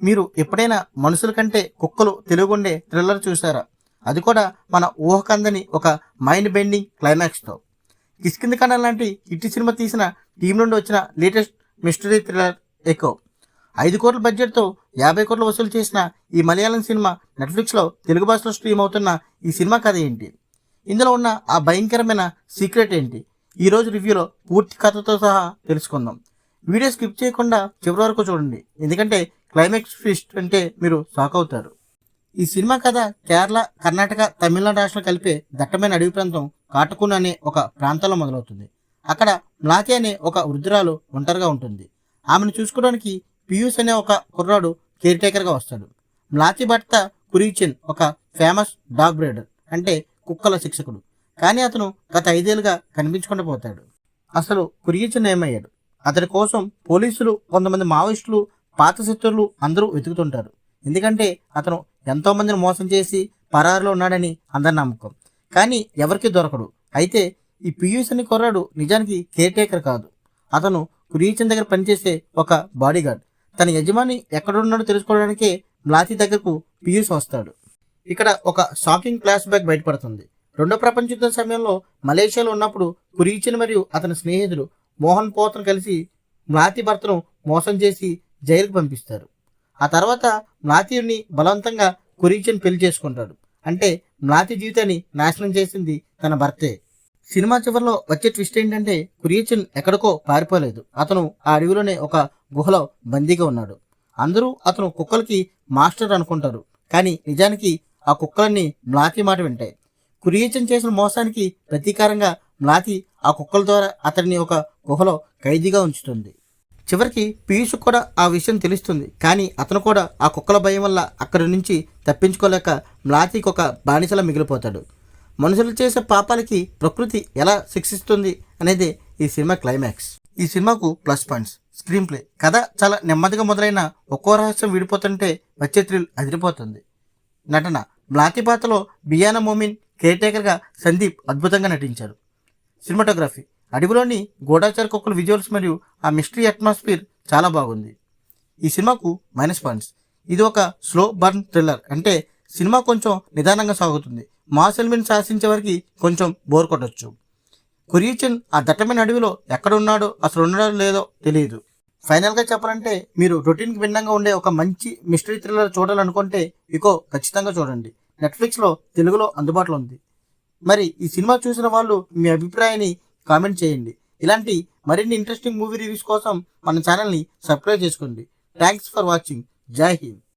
మీరు ఎప్పుడైనా మనుషుల కంటే కుక్కలు తెలుగుండే థ్రిల్లర్ చూసారా అది కూడా మన ఊహకందని ఒక మైండ్ బెండింగ్ క్లైమాక్స్తో కిష్కింద కండ లాంటి ఇట్టి సినిమా తీసిన టీం నుండి వచ్చిన లేటెస్ట్ మిస్టరీ థ్రిల్లర్ ఎకో ఐదు కోట్ల బడ్జెట్తో యాభై కోట్లు వసూలు చేసిన ఈ మలయాళం సినిమా నెట్ఫ్లిక్స్లో తెలుగు భాషలో స్ట్రీమ్ అవుతున్న ఈ సినిమా కథ ఏంటి? ఇందులో ఉన్న ఆ భయంకరమైన సీక్రెట్ ఏంటి? ఈరోజు రివ్యూలో పూర్తి కథతో సహా తెలుసుకుందాం. వీడియో స్కిప్ చేయకుండా చివరి వరకు చూడండి. ఎందుకంటే క్లైమాక్స్ ఫిస్ట్ అంటే మీరు షాక్ అవుతారు. ఈ సినిమా కథ కేరళ కర్ణాటక తమిళనాడు రాష్ట్రాలు కలిపే దట్టమైన అడవి ప్రాంతం కాటకున్ అనే ఒక ప్రాంతంలో మొదలవుతుంది. అక్కడ మ్లాతి అనే ఒక వృద్ధురాలు ఒంటరిగా ఉంటుంది. ఆమెను చూసుకోవడానికి పీయూస్ అనే ఒక కుర్రాడు కేర్ టేకర్గా వస్తాడు. మ్లాతి భర్త కురీచిన్ ఒక ఫేమస్ డాగ్ బ్రీడర్ అంటే కుక్కల శిక్షకుడు. కానీ అతను గత ఐదేళ్ళుగా కనిపించకుండా పోతాడు. అసలు కురీచిన్ ఏమయ్యాడు? అతడి కోసం పోలీసులు కొంతమంది మావోయిస్టులు పాత శత్రువులు అందరూ వెతుకుతుంటారు. ఎందుకంటే అతను ఎంతో మందిని మోసం చేసి పరారులో ఉన్నాడని అందరి నమ్మకం. కానీ ఎవరికీ దొరకడు. అయితే ఈ పీయూష్ అని కుర్రాడు నిజానికి కేర్ టేకర్ కాదు. అతను కురీచన్ దగ్గర పనిచేసే ఒక బాడీగార్డ్ తన యజమాని ఎక్కడున్నాడో తెలుసుకోవడానికే మ్లాతి దగ్గరకు పియూష్ వస్తాడు. ఇక్కడ ఒక షాకింగ్ ఫ్లాష్ బ్యాక్ బయటపడుతుంది. రెండో ప్రపంచ యుద్ధం సమయంలో మలేషియాలో ఉన్నప్పుడు కురీచన్ మరియు అతని స్నేహితుడు మోహన్ పోతను కలిసి మ్లాతి భర్తను మోసం చేసి జైలుకు పంపిస్తారు. ఆ తర్వాత మ్లాతిని బలవంతంగా కురీచన్ పెళ్ళి చేసుకుంటాడు. అంటే మ్లాతి జీవితాన్ని నాశనం చేసింది తన భర్తే. సినిమా చివరిలో వచ్చే ట్విస్ట్ ఏంటంటే కురియచన్ ఎక్కడికో పారిపోలేదు. అతను ఆ అడవిలోనే ఒక గుహలో బందీగా ఉన్నాడు. అందరూ అతను కుక్కలకి మాస్టర్ అనుకుంటారు. కానీ నిజానికి ఆ కుక్కలన్నీ మ్లాతి మాట వింటాయి. కురియచన్ చేసిన మోసానికి ప్రతీకారంగా మ్లాతి ఆ కుక్కల ద్వారా అతన్ని ఒక గుహలో ఖైదీగా ఉంచుతుంది. చివరికి పీయూష్ కూడా ఆ విషయం తెలుస్తుంది. కానీ అతను కూడా ఆ కుక్కల భయం వల్ల అక్కడి నుంచి తప్పించుకోలేక మ్లాతికి ఒక బానిసలా మిగిలిపోతాడు. మనుషులు చేసే పాపాలకి ప్రకృతి ఎలా శిక్షిస్తుంది అనేది ఈ సినిమా క్లైమాక్స్. ఈ సినిమాకు ప్లస్ పాయింట్స్. Screen play. కథ చాలా నెమ్మదిగా మొదలైన ఒక్కో రహస్యం విడిపోతుంటే వచ్చే థ్రిల్ అదిరిపోతుంది. నటన. మ్లాతి పాత్రలో బియానా మోమిన్ కేర్ టేకర్గా సందీప్ అద్భుతంగా నటించారు సినిమాటోగ్రఫీ అడవిలోని గూఢాచార కుక్కల విజువల్స్ మరియు ఆ మిస్టరీ అట్మాస్ఫియర్ చాలా బాగుంది. ఈ సినిమాకు మైనస్ పాయింట్స్ ఇది ఒక స్లో బర్న్ థ్రిల్లర్ అంటే సినిమా కొంచెం నిదానంగా సాగుతుంది. మాస్ ఎలిమెంట్ శాసించే వారికి కొంచెం బోర్ కొట్టచ్చు. కురియచన్ ఆ దట్టమైన అడవిలో ఎక్కడ ఉన్నాడో అసలు ఉన్నాడో లేదో తెలియదు. ఫైనల్గా చెప్పాలంటే మీరు రొటీన్కి భిన్నంగా ఉండే ఒక మంచి మిస్టరీ థ్రిల్లర్ చూడాలనుకుంటే ఇకో ఖచ్చితంగా చూడండి. నెట్ఫ్లిక్స్లో తెలుగులో అందుబాటులో ఉంది. మరి ఈ సినిమా చూసిన వాళ్ళు మీ అభిప్రాయాన్ని కామెంట్ చేయండి. ఇలాంటి మరిన్ని ఇంట్రెస్టింగ్ మూవీ రివ్యూస్ కోసం మన ఛానల్ని సబ్స్క్రైబ్ చేసుకోండి. థ్యాంక్స్ ఫర్ వాచింగ్ జై హింద్